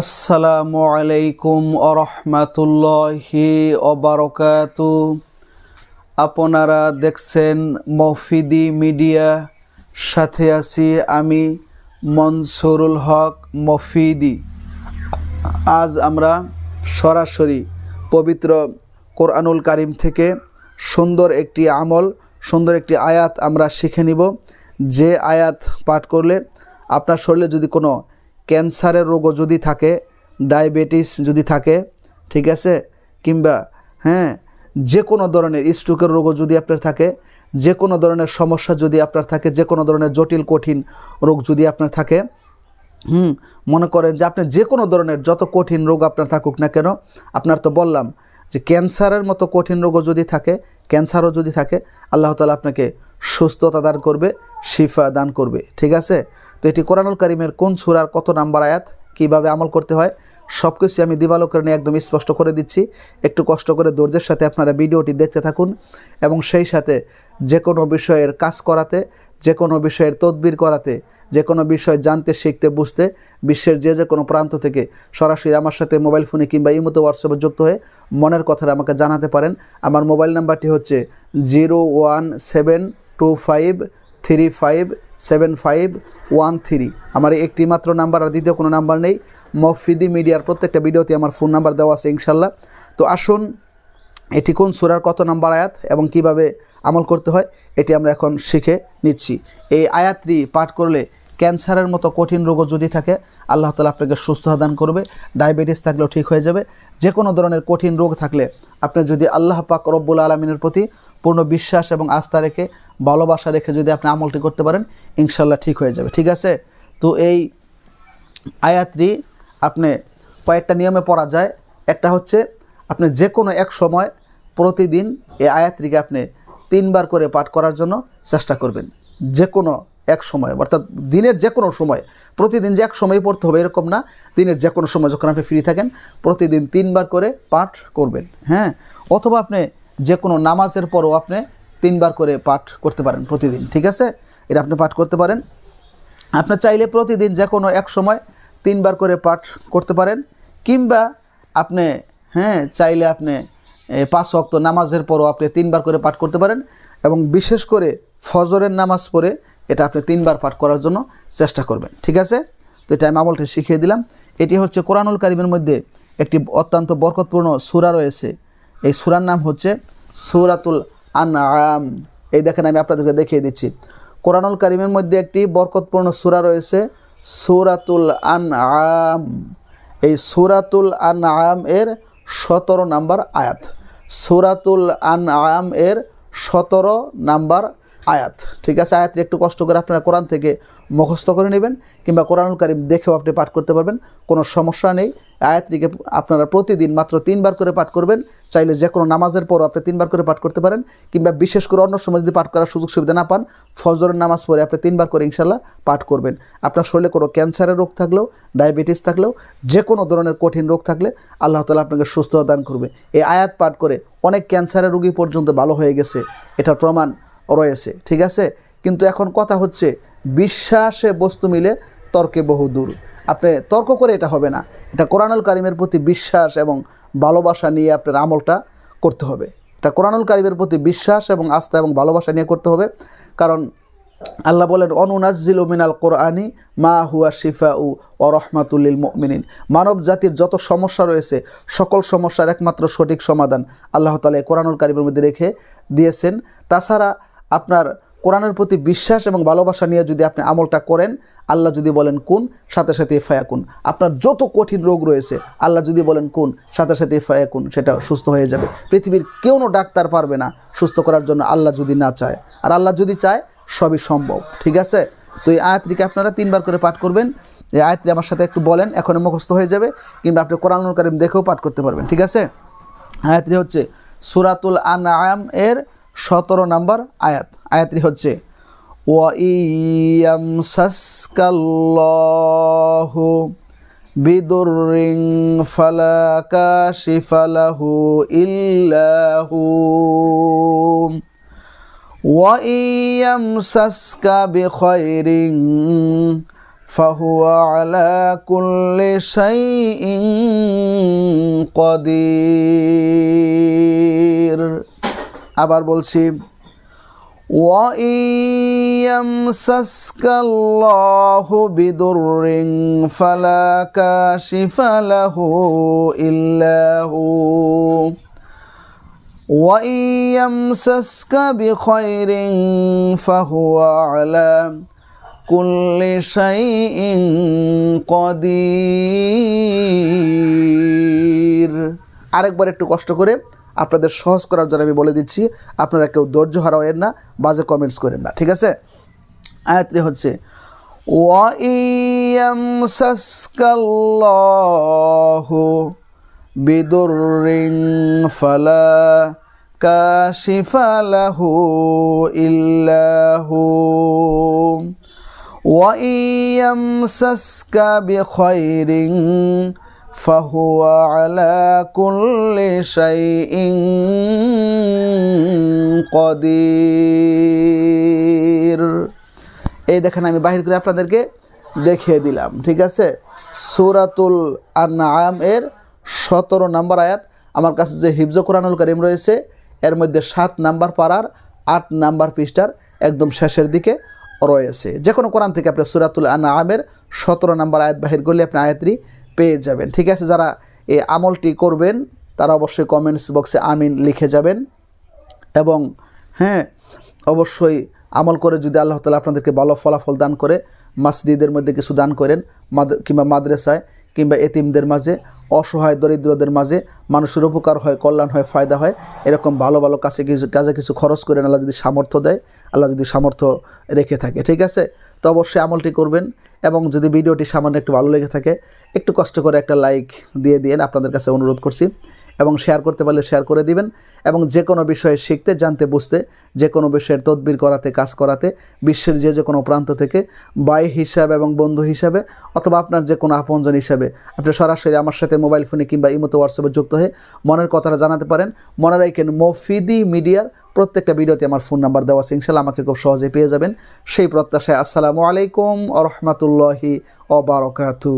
আসসালামু আলাইকুম আরহামাতুল্লাহি অবারকাত আপনারা দেখছেন মফিদি মিডিয়া, সাথে আছি আমি মনসুরুল হক মফিদি। আজ আমরা সরাসরি পবিত্র কোরআনুল কারিম থেকে সুন্দর একটি আমল, সুন্দর একটি আয়াত আমরা শিখে নিব। যে আয়াত পাঠ করলে আপনার শরীরে যদি কোনো ক্যান্সারের রোগও যদি থাকে, ডায়াবেটিস যদি থাকে, ঠিক আছে? কিংবা হ্যাঁ যে কোনো ধরনের স্ট্রোকের রোগও যদি আপনার থাকে যে কোনো ধরনের সমস্যা যদি আপনার থাকে যে কোনো ধরনের জটিল, কঠিন রোগ যদি আপনার থাকে, হুম, মনে করেন যে আপনি যে কোনো ধরনের যত কঠিন রোগ আপনার থাকুক না কেন, আপনার তো বললাম যে ক্যান্সারের মতো কঠিন রোগও যদি থাকে, ক্যান্সারও যদি থাকে, আল্লাহ তালা আপনাকে সুস্থতা দান করবে, শিফা দান করবে। ঠিক আছে? তো এটি কোরআনুল কারিমের কোন সুরার কত নাম্বার আয়াত, কীভাবে আমল করতে হয় সব কিছু আমি দিবালোকের নিয়ে একদম স্পষ্ট করে দিচ্ছি। একটু কষ্ট করে ধৈর্যের সাথে আপনারা ভিডিওটি দেখতে থাকুন এবং সেই সাথে যে কোনো বিষয়ের কাজ করাতে, যে কোনো বিষয়ের তদবির করাতে, যে কোনো বিষয় জানতে, শিখতে, বুঝতে বিশ্বের যে যে কোনো প্রান্ত থেকে সরাসরি আমার সাথে মোবাইল ফোনে কিংবা ইমোতে হোয়াটসঅ্যাপে যুক্ত হয়ে মনের কথাটা আমাকে জানাতে পারেন। আমার মোবাইল নাম্বারটি হচ্ছে zero one seven two five three five seven five one three আমার একটি মাত্র নাম্বার আর দ্বিতীয় কোনো নাম্বার নেই। মফিদি মিডিয়ার প্রত্যেকটা ভিডিওতে আমার ফোন নাম্বার দেওয়া আছে ইনশাল্লাহ। তো আসুন, এটি কোন সুরার কত নাম্বার আয়াত এবং কীভাবে আমল করতে হয়, এটি আমরা এখন শিখে নিচ্ছি। এই আয়াতটি পাঠ করলে ক্যান্সারের মতো কঠিন রোগও যদি থাকে, আল্লাহ তালা আপনাকে সুস্থ দান করবে, ডায়াবেটিস থাকলেও ঠিক হয়ে যাবে। যে কোনো ধরনের কঠিন রোগ থাকলে আপনি যদি আল্লাহ পাক রব্বুল আলমিনের প্রতি পূর্ণ বিশ্বাস এবং আস্থা রেখে, ভালোবাসা রেখে যদি আপনি আমলটি করতে পারেন ইনশাল্লাহ ঠিক হয়ে যাবে। ঠিক আছে? তো এই আয়াতটি আপনি কয়েকটা নিয়মে পড়া যায়। একটা হচ্ছে, আপনি যে কোনো এক সময় প্রতিদিন এই আয়াতটিকে আপনি তিনবার করে পাঠ করার জন্য চেষ্টা করবেন। যে কোনো এক সময়, অর্থাৎ দিনের যে কোনো সময়, প্রতিদিন যে এক সময় পড়তে হবে, এরকম না। দিনের যে কোনো সময় যখন আপনি ফ্রি থাকেন, প্রতিদিন তিনবার করে পাঠ করবেন হ্যাঁ? অথবা আপনি যে কোনো নামাজের পরও আপনি তিনবার করে পাঠ করতে পারেন প্রতিদিন, ঠিক আছে? এটা আপনি পাঠ করতে পারেন। আপনি চাইলে প্রতিদিন যে কোনো এক সময় তিনবার করে পাঠ করতে পারেন, কিংবা আপনি হ্যাঁ চাইলে আপনি পাঁচ অক্ত নামাজের পরও আপনি তিনবার করে পাঠ করতে পারেন, এবং বিশেষ করে ফজরের নামাজ পড়ে এটা আপনি তিনবার পাঠ করার জন্য চেষ্টা করবেন। ঠিক আছে? তো এটা আমি আমলটা শিখিয়ে দিলাম। এটি হচ্ছে কোরআনুল কারিমের মধ্যে একটি অত্যন্ত বরকতপূর্ণ সুরা রয়েছে। এই সুরার নাম হচ্ছে সুরাতুল আনআম। এই দেখেন, আমি আপনাদেরকে দেখিয়ে দিচ্ছি। কোরআনুল কারিমের মধ্যে একটি বরকতপূর্ণ সুরা রয়েছে সুরাতুল আনআম। এই সুরাতুল আনআম এর সতেরো নাম্বার আয়াত। সুরাতুল আনআম এর সতেরো নাম্বার আয়াত। ঠিক আছে? আয়াতটি একটু কষ্ট করে আপনারা কোরআন থেকে মুখস্থ করে নেবেন কিংবা কোরআনুল কারিম দেখেও আপনি পাঠ করতে পারবেন, কোনো সমস্যা নেই। আয়াতটিকে আপনারা প্রতিদিন মাত্র তিনবার করে পাঠ করবেন। চাইলে যে কোনো নামাজের পরও আপনি তিনবার করে পাঠ করতে পারেন, কিংবা বিশেষ করে অন্য সময় যদি পাঠ করার সুযোগ সুবিধা না পান, ফজরের নামাজ পড়ে আপনি তিনবার করে ইনশাল্লাহ পাঠ করবেন। আপনার শরীরে কোনো ক্যান্সারের রোগ থাকলেও, ডায়াবেটিস থাকলেও যে কোনো ধরনের কঠিন রোগ থাকলে আল্লাহ তালা আপনাকে সুস্থতা দান করবে। এই আয়াত পাঠ করে অনেক ক্যান্সারের রোগী পর্যন্ত ভালো হয়ে গেছে। এটার প্রমাণ রয়েছে, ঠিক আছে? কিন্তু এখন কথা হচ্ছে বিশ্বাসে বস্তু মিলে তর্কে বহু দূর। আপনি তর্ক করে এটা হবে না। এটা কোরআনুল কারিমের প্রতি বিশ্বাস এবং ভালোবাসা নিয়ে আপনার আমলটা করতে হবে। এটা কোরআনুল কারিমের প্রতি বিশ্বাস এবং আস্থা এবং ভালোবাসা নিয়ে করতে হবে। কারণ আল্লাহ বলেন অনুনাজিল মিনাল কোরআনি মা হুয়া শিফা উ ও রহমাতুল্লিল মিনিন মানব জাতির যত সমস্যা রয়েছে, সকল সমস্যার একমাত্র সঠিক সমাধান আল্লাহ তালা কোরআনুল কারিমের মধ্যে রেখে দিয়েছেন। তাছাড়া আপনার কোরআনের প্রতি বিশ্বাস এবং ভালোবাসা নিয়ে যদি আপনি আমলটা করেন, আল্লাহ যদি বলেন কোন, সাথে সাথে ফায়াকুন। আপনার যত কঠিন রোগ রয়েছে, আল্লাহ যদি বলেন কোন, সাথে সাথে ফায়াকুন, সেটা সুস্থ হয়ে যাবে। পৃথিবীর কেউ ডাক্তার পারবে না সুস্থ করার জন্য আল্লাহ যদি না চায়। আর আল্লাহ যদি চায়, সবই সম্ভব, ঠিক আছে? তো এই আয়াতটিকে আপনারা তিনবার করে পাঠ করবেন। এই আয়াতটি আমার সাথে একটু বলেন এখন মুখস্থ হয়ে যাবে, কিংবা আপনি কোরআনুল কারিম দেখেও পাঠ করতে পারবেন, ঠিক আছে? আয়াতটি হচ্ছে সুরাতুল আনআম এর সতেরো নাম্বার আয়াত আয়াতটি হচ্ছে ওয়াইয়ামসাসকাল্লাহু বিদুররিং ফালা কাশিফালাহু ইল্লাহু وإن يمسسك بخير فهو على كل شيء قدير আবার বলছি, ওয়াইয়ামসাসকাল্লাহু বিদুররিন ফালা কাশিফা লাহু ইল্লা হু ওয়াইয়ামসাসকা বিখাইরিন ফাহুয়া আলা কুল্লি শাইইন কদির। আরেকবার একটু কষ্ট করে আপনাদের সহজ করার জন্য আমি বলে দিচ্ছি আপনারা কেউ ধৈর্য হারাবেন না বাজে কমেন্টস করেন না ঠিক আছে আয়াতটি হচ্ছে وَإِيَمْسَسْكَ اللَّهُ بِضُرٍّ فَلَا كَاشِفَ لَهُ إِلَّا هُوَ وَإِن يَمْسَسْكَ بِخَيْرٍ فهو على كل شيء قدير এই দেখেন আমি বাহির করে আপনাদেরকে দেখিয়ে দিলাম ঠিক আছে সুরাতুল আনাম এর সতেরো নাম্বার আয়াত আমার কাছে যে হিফজ কোরআনুল করিম রয়েছে এর মধ্যে সাত নাম্বার পাড়ার আট নাম্বার পৃষ্ঠার একদম শেষের দিকে রয়েছে যে কোনো কোরআন থেকে আপনি সুরাতুল আনামের সতেরো নাম্বার আয়াত বাহির করলে আপনি আয়াতটি পেয়ে যাবেন। ঠিক আছে, যারা এই আমলটি করবেন, তারা অবশ্যই কমেন্টস বক্সে আমিন লিখে যাবেন এবং হ্যাঁ অবশ্যই আমল করে যদি আল্লাহ তালা আপনাদেরকে ভালো ফলাফল দান করে, মাসজিদের মধ্যে কিছু দান করেন কিংবা মাদ্রাসায় কিংবা এতিমদের মাঝে অসহায় দরিদ্রদের মাঝে মানুষের উপকার হয়, কল্যাণ হয়, ফায়দা হয়। এরকম ভালো ভালো কাছে কিছু, কাজে কিছু খরচ করেন, আল্লাহ যদি সামর্থ্য দেয়, আল্লাহ যদি সামর্থ্য রেখে থাকে, ঠিক আছে? তো অবশ্যই আমলটি করবেন এবং যদি ভিডিওটি সামান্য একটু ভালো লেগে থাকে, একটু কষ্ট করে একটা লাইক দিয়ে দিন আপনাদের কাছে অনুরোধ করছি। এবং শেয়ার করতে পারলে শেয়ার করে দিবেন এবং যে কোনো বিষয়ে শিখতে, জানতে, বুঝতে, যে কোনো বিষয়ের তদবির করাতে, কাজ করাতে, বিশ্বের যে যে কোনো প্রান্ত থেকে বাই হিসাবে এবং বন্ধু হিসাবে অথবা আপনার যে কোনো আপনজন হিসাবে আপনি সরাসরি আমার সাথে মোবাইল ফোনে কিংবা ইমতো হোয়াটসঅ্যাপে যুক্ত হয়ে মনের কথাটা জানাতে পারেন। মনে রাখেন, মফিদি মিডিয়ার প্রত্যেকটা ভিডিওতে আমার ফোন নাম্বার দেওয়া ইনশাল্লাহ আমাকে খুব সহজে পেয়ে যাবেন। সেই প্রত্যাশায় আসসালামু আলাইকুম আ রহমতুল্লাহি অবরকাতু